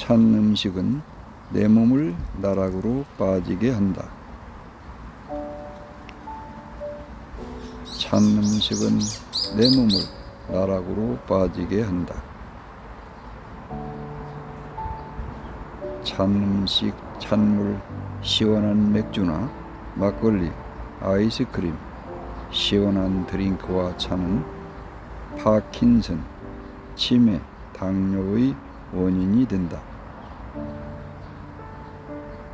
찬 음식은 내 몸을 나락으로 빠지게 한다. 찬 음식은 내 몸을 나락으로 빠지게 한다. 찬 음식, 찬물, 시원한 맥주나 막걸리, 아이스크림, 시원한 드링크와 차는 파킨슨, 치매, 당뇨의 원인이 된다.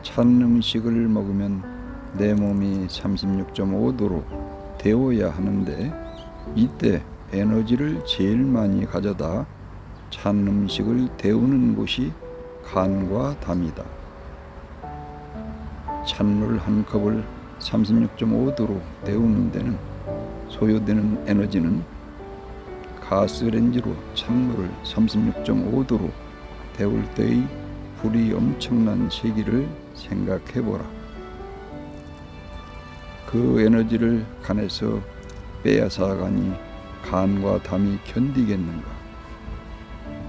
찬 음식을 먹으면 내 몸이 36.5도로 데워야 하는데 이때 에너지를 제일 많이 가져다 찬 음식을 데우는 곳이 간과 담이다. 찬물 한 컵을 36.5도로 데우는 데는 소요되는 에너지는 가스레인지로 찬물을 36.5도로 데울 때의 불이 엄청난 시기를 생각해 보라. 그 에너지를 간에서 빼앗아가니 간과 담이 견디겠는가?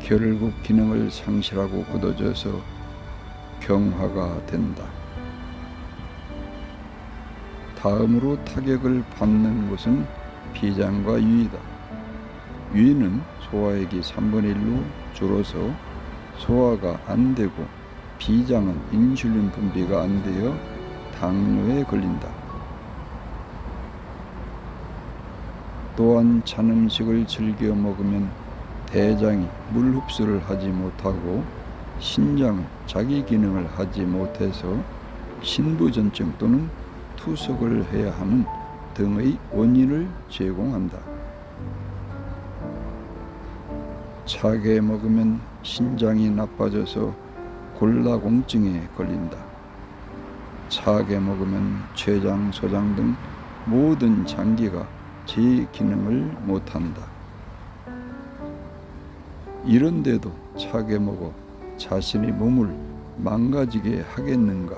결국 기능을 상실하고 굳어져서 경화가 된다. 다음으로 타격을 받는 곳은 비장과 유이다. 유이는 소화액이 3분의 1로 줄어서 소화가 안 되고 비장은 인슐린 분비가 안 되어 당뇨에 걸린다. 또한 찬 음식을 즐겨 먹으면 대장이 물 흡수를 하지 못하고 신장은 자기 기능을 하지 못해서 신부전증 또는 투석을 해야 하는 등의 원인을 제공한다. 차게 먹으면 신장이 나빠져서 골라공증에 걸린다. 차게 먹으면 췌장, 소장 등 모든 장기가 제 기능을 못한다. 이런데도 차게 먹어 자신의 몸을 망가지게 하겠는가?